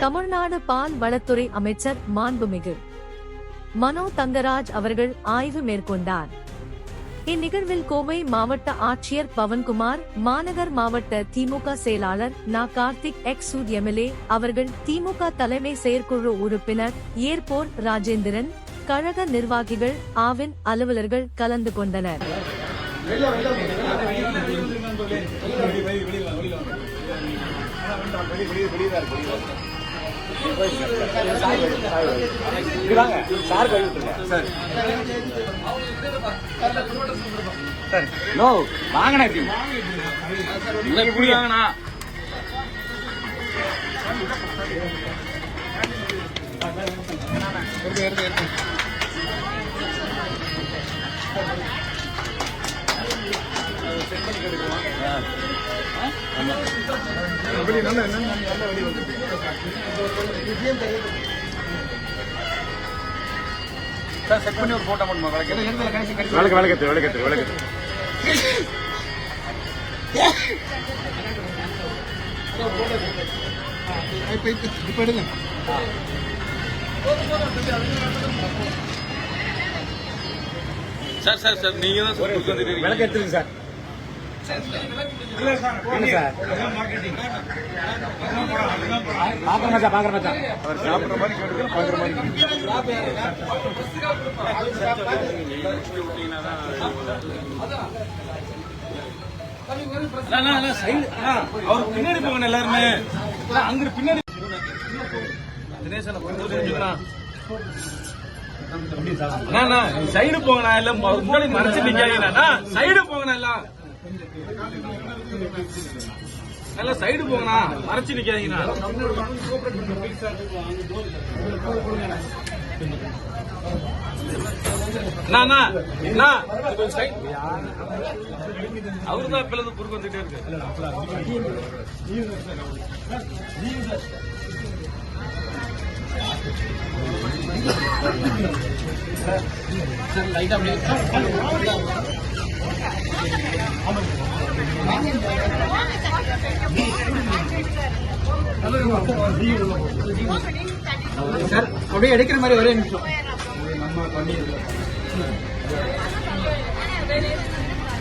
தமிழ்நாடு பால் வளத்துறை அமைச்சர் மாண்புமிகு மனோ தங்கராஜ் அவர்கள் ஆய்வு மேற்கொண்டார். இந்நிகழ்வில் கோவை மாவட்ட ஆட்சியர் பவன்குமார் மாநகர் மாவட்ட திமுக செயலாளர் நா கார்த்திக் எக்ஸ் சூத் எம்எல்ஏ அவர்கள் திமுக தலைமை செயற்குழு உறுப்பினர் ஏர்போர் ராஜேந்திரன் கழக நிர்வாகிகள் ஆவின் அலுவலர்கள் கலந்து கொண்டனர் வாங்கினா கை நோ வாங்கண்ணா இப்படி இல்லை இப்படி வாங்கண்ணா சார் செக் பண்ணி ஒரு போட்டோ மட்டுமா விளக்கு விளக்கு விளக்கத்து விளக்கத்து விளக்கத்து இப்போ எடுங்க. சார் சார் சார் நீங்க தான் சார் விளக்கு எடுத்துருங்க சார். என்ன சார்? பாக்குற மச்சான் பாக்குற மச்சான். அவர் சாப்பிடுற மாதிரி கேட்டுக்க பாக்குற மாதிரி அவர் பின்னாடி போங்க எல்லாருமே அண்ணா, அங்க பின்னாடி தினேசன் கொஞ்சம் தெரிஞ்சுக்கணும் அண்ணா. சைடு போங்கண்ணா இல்ல. முன்னாடி மறைச்சு நிக்காதீங்கண்ணா சைடு போங்கண்ணா எல்லாம் நல்லா சைடு போங்கண்ணா. மறைச்சு நிக்காதீங்கண்ணா. அண்ணா, அண்ணா, அண்ணா, அவருதான் இப்ப இருந்து குறுக்கு வந்துட்டே இருக்கு சார் லைட்டா அப்படியே எடுக்கிற மாதிரி ஒரே நிமிஷம்.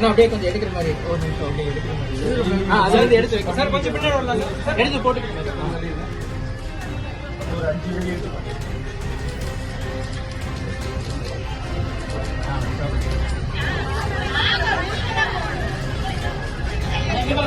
அப்படியே கொஞ்சம் எடுக்கிற மாதிரி ஒரு நிமிஷம் அப்படியே எடுக்கிற மாதிரி. எடுத்து வைக்க சார் கொஞ்சம் பின்னாடி வரலாம் சார் எடுத்து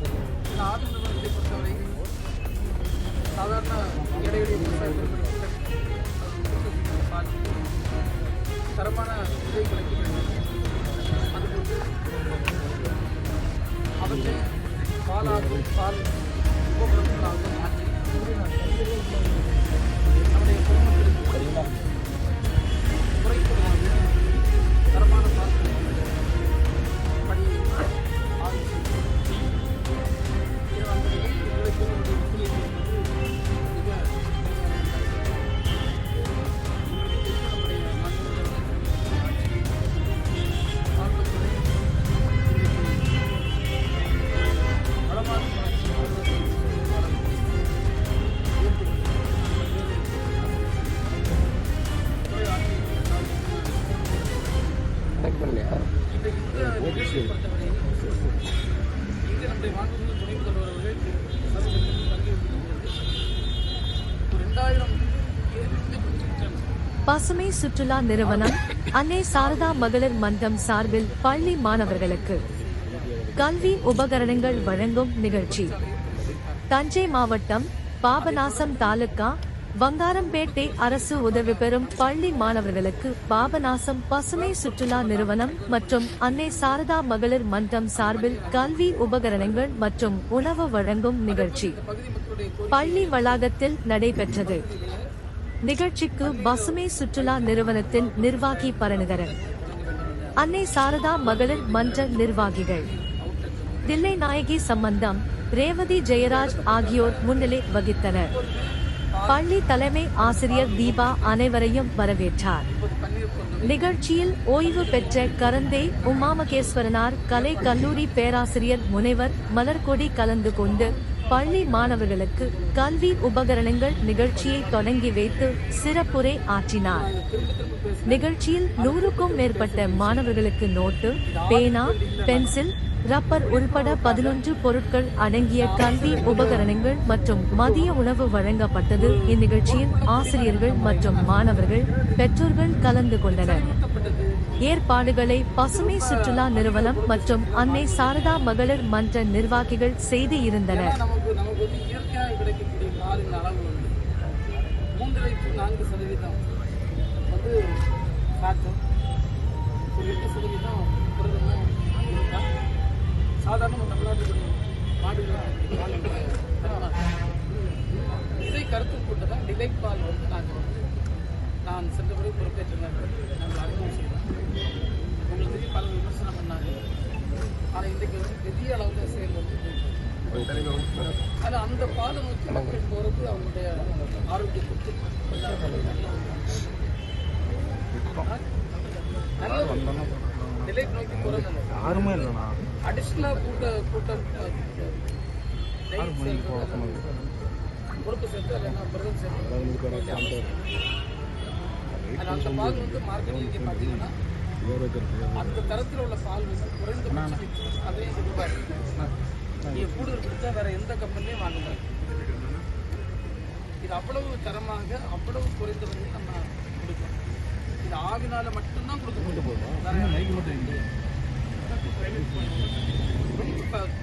போட்டு ஆடு நிறுவனத்தை பொறுத்தவரை சாதாரண எடையுடைய விவசாயிகள் தரமான விதை கிடைக்கிறது பாலாகவும் பசுமை சுற்றுலா நிறுவனம் அன்னை சாரதா மகளிர் மன்றம் சார்பில் பள்ளி மாணவர்களுக்கு கல்வி உபகரணங்கள் வழங்கும் நிகழ்ச்சி. தஞ்சை மாவட்டம் பாபநாசம் தாலுக்கா வங்காரம்பேட்டை அரசு உதவி பெறும் பள்ளி மாணவர்களுக்கு பாபநாசம் பசுமை சுற்றுலா நிறுவனம் மற்றும் அன்னை சாரதா மகளிர் மன்றம் சார்பில் கல்வி உபகரணங்கள் மற்றும் உணவு வழங்கும் நிகழ்ச்சி. பள்ளி வளாகத்தில் நடைபெற்றது. நிகழ்ச்சிக்கு பசுமை சுற்றுலா நிறுவனத்தின் நிர்வாகி பரணகரன். அன்னை சாரதா மகளிர் மன்ற நிர்வாகிகள். தில்லை நாயகி சம்பந்தம் ரேவதி ஜெயராஜ் ஆகியோர் முன்னிலை வகித்தனர். பள்ளி தலைமை ஆசிரியர் தீபா அனைவரையும் வரவேற்றார். நிகழ்ச்சியில் ஓய்வு பெற்ற கரந்தே உமாமகேஸ்வரனார் கலை கல்லூரி பேராசிரியர் முனைவர் மலர்கொடி கலந்து கொண்டு பள்ளி மாணவர்களுக்கு கல்வி உபகரணங்கள் நிகழ்ச்சியை தொடங்கி வைத்து சிறப்புரை ஆற்றினார். நிகழ்ச்சியில் நூறுக்கும் மேற்பட்ட மாணவர்களுக்கு நோட்டு பேனா பென்சில் ரப்பர் உள்பட பதினொன்று பொருட்கள் அடங்கிய கல்வி உபகரணங்கள் மற்றும் மதிய உணவு வழங்கப்பட்டது. இந்நிகழ்ச்சியில் ஆசிரியர்கள் மற்றும் மாணவர்கள் பெற்றோர்கள் கலந்து கொண்டனர். ஏற்பாடுகளை பசுமை சுற்றுலா நிறுவனம் மற்றும் அன்னை சாரதா மகளிர் மன்ற நிர்வாகிகள் செய்து இருந்தனர். இதை கருத்தில் கொண்டு தான் பால் வந்து நாங்கள் வந்து நான் சென்ற முறை ஆனால் இன்றைக்கு வந்து பெரிய அளவில் செயல் வந்து அந்த பாலை நோக்கி மக்கள் போறது அவங்களுடைய ஆரோக்கியத்துக்கு நிலை நோக்கி போறது யாருமே இல்லைண்ணா அடிஷ்னலா கூட்ட கூட்டம் பொறுப்பு சேர்த்து நான் பிரதம் சேர்த்து அந்த பால் வந்து மார்க்கெட்டிங் பார்த்தீங்கன்னா அந்த தரத்தில் உள்ள பால் வந்து குறைந்த அதே ரூபாய் நீங்க கூடுதல் கொடுத்தா வேற எந்த கம்பெனிலையும் வாங்க முடியாது. இது அவ்வளவு தரமாக அவ்வளவு குறைந்த விலையில் நம்ம கொடுக்கலாம். இது ஆவினால மட்டும்தான் கொடுக்க மைக்கு மட்டும்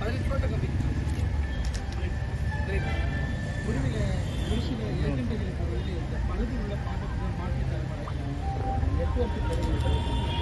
பதினெட்டு ரூபாய் கம்மி. Right. சார் ஒரு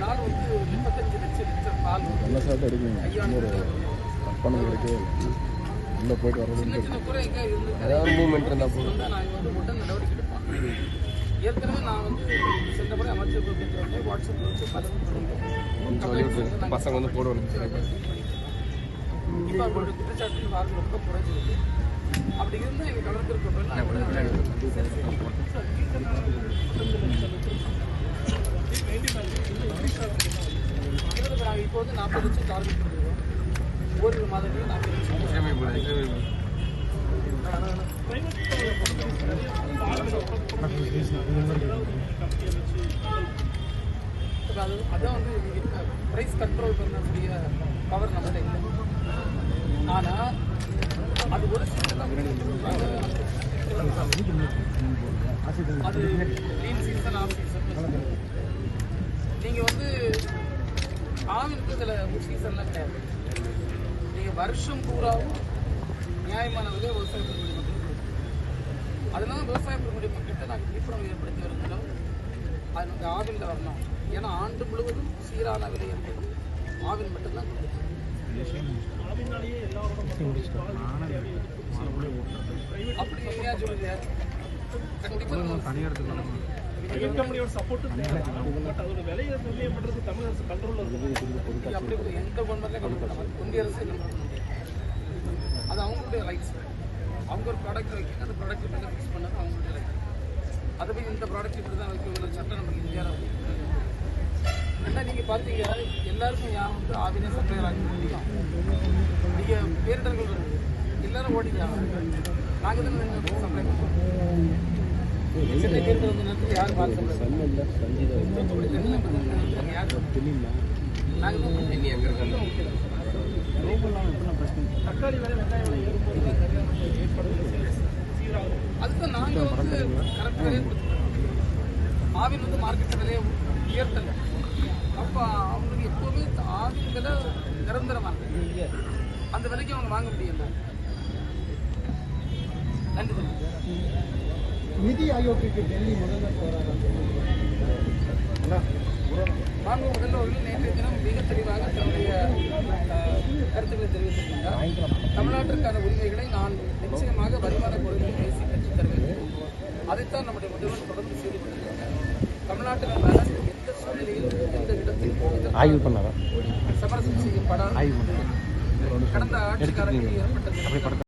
நாள் வந்து முப்பத்தஞ்சு லட்சம் லிட்டர் பால் வந்து நல்ல சாப்பிட்டு எடுக்கணும் ஐயாயிரம் பணம் கிடைக்கவே இல்லை. உள்ளே போயிட்டு வர்றது ஏதாவது மூவ்மெண்ட் இருந்தால் போதும் வந்து நான் வந்து உடனே நடவடிக்கை எடுப்பேன். ஏற்கனவே நான் வந்து சென்ற முறை அமைச்சர் கொடுத்துட்டு வாட்ஸ்அப் வச்சு பதிவு பசங்க வந்து போடுவாங்க இப்போ அவங்களோட குற்றச்சாட்டு வாரம் ரொம்ப குறைஞ்சிருக்கு அப்படி இருந்தால் எங்கள் நாங்கள் இப்போ வந்து நாற்பது லட்சம் டார்கெட் ஓரிரு மாதங்களில் நாற்பது லட்சம் அது அதான் வந்து ப்ரைஸ் கண்ட்ரோல் பண்ணக்கூடிய பவர் நம்மகிட்ட இல்லை ஆனால் அது ஒரு season தான். அது லீன் சீசன் ஆஃப் சீசன் நீங்கள் வந்து ஆவிற்கு இதில் சீசன்லாம் கிடையாது நீங்கள் வருஷம் பூராவும் நியாயமான விலை விவசாய பெருமதி மக்களுக்கு அதனால விவசாய பெருமதி மக்கள்கிட்ட நாங்கள் விழிப்புணர்வு ஏற்படுத்தி வருகிறோம் அது நாங்கள் ஆவினில் வரணும் ஏன்னா ஆண்டு முழுவதும் சீரான விலை என்பது ஆவின் மட்டும்தான் கொடுக்கும் அப்படி எங்கேயாச்சும் சொல்லுங்க கண்டிப்பாக கம்பெனியோட சப்போர்ட் பட் அதோட விலையை நிர்ணயம் பண்றது தமிழ் அரசு கண்ட்ரோலில் இருக்கு. அப்படி எந்த கவர்மெண்ட்லையும் கண்ட்ரோல் பண்ணாமல் முடியாது ஒன்றிய அரசு கம்மி பண்ண அது அவங்களுடைய ரைட்ஸ் அவங்க ஒரு ப்ராடக்ட் வைக்க அந்த ப்ராடக்ட் இப்படி ஃபிக்ஸ் பண்ணது அவங்களுடைய ரைட் அது போய் இந்த ப்ராடக்ட் இப்படி தான் வைக்க சட்டம் நமக்கு இந்தியாவில் ரெண்டா நீங்கள் பார்த்தீங்க எல்லாருக்கும் யார் வந்து ஆவினே சப்ளையர் ஆக முடியும். நீங்கள் பேரிடர்கள் இருக்குது எல்லாரும் ஓடிக்கலாம். நாங்கள் தான் சப்ளை பண்ணுறோம் சென்னை பேரிடர் நாங்கள் தக்காளி விலை நாங்கள் வந்து கரெக்ட் ஆவின் வந்து மார்க்கெட் விலையை உயர்த்தலை அப்போ அவங்களுக்கு எப்போவுமே ஆவின் விலை நிரந்தரமாக அந்த விலைக்கு அவங்க வாங்க முடியல நன்றி நிதி ஆயோக்கு டெல்லி முதல்ல மாண்பு முதல்ல அவர்கள் நேற்றைய தினம் மிக தெளிவாக தன்னுடைய கருத்துக்களை தெரிவித்திருக்கின்றார் தமிழ்நாட்டிற்கான உரிமைகளை நான் நிச்சயமாக வருமான குறைவில் பேசி பெற்றுத் தருவேன். அதைத்தான் நம்முடைய முதல்வர் தொடர்ந்து செய்து கொண்டிருக்கிறார். தமிழ்நாட்டின் நலன் நிலையில் இந்த இடத்தில் ஆய்வு பண்ணாரா? சமரசம் செய்யப்படாத. கடந்த ஆட்சி காலத்தில் ஏற்பட்டது